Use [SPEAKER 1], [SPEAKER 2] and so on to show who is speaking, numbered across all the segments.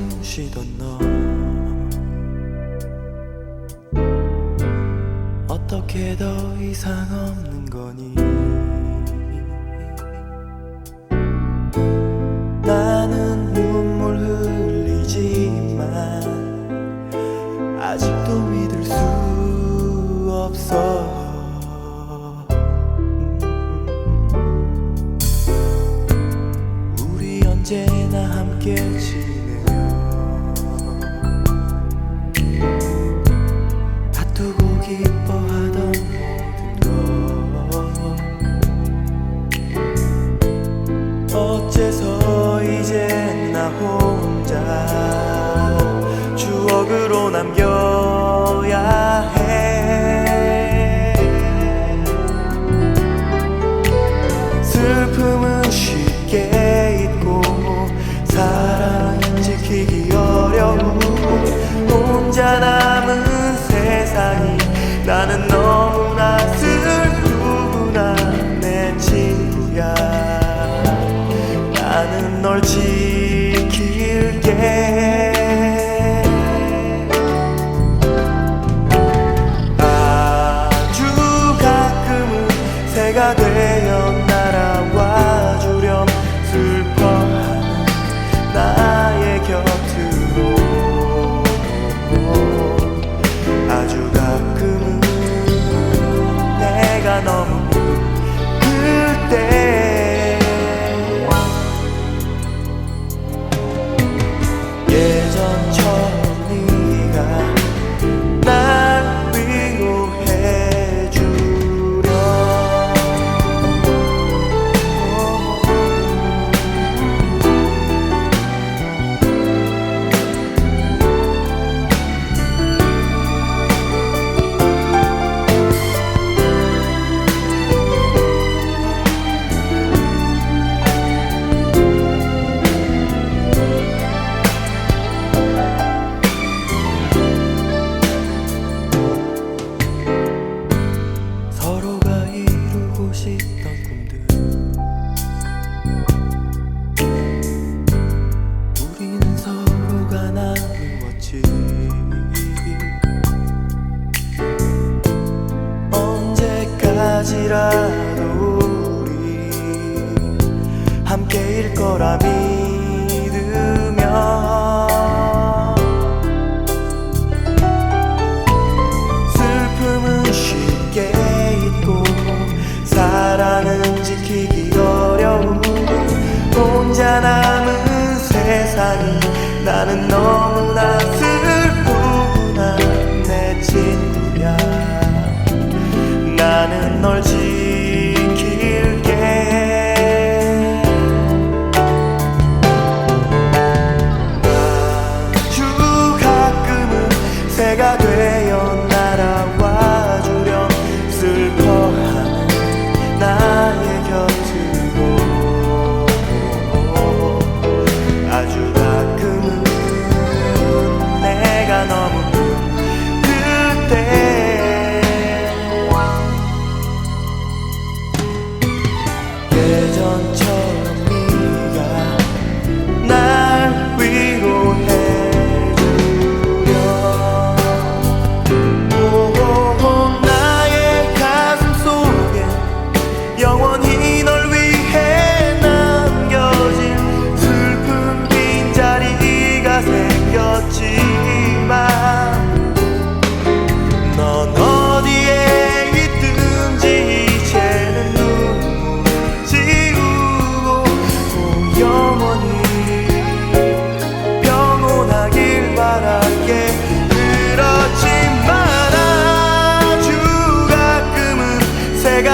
[SPEAKER 1] 숨 쉬던 너. 어떻게 더 이상 없는 거니? 나는 눈물 흘리지만 아직도 믿을 수 없어. 우리 언제나 함께 지 기억으로 남겨야 해. 끝까지라도 우리 함께일 거라 믿으며 슬픔은 쉽게 잊고 사랑은 지키기 어려운 혼자 남은 세상이 나는 너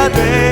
[SPEAKER 1] parabéns.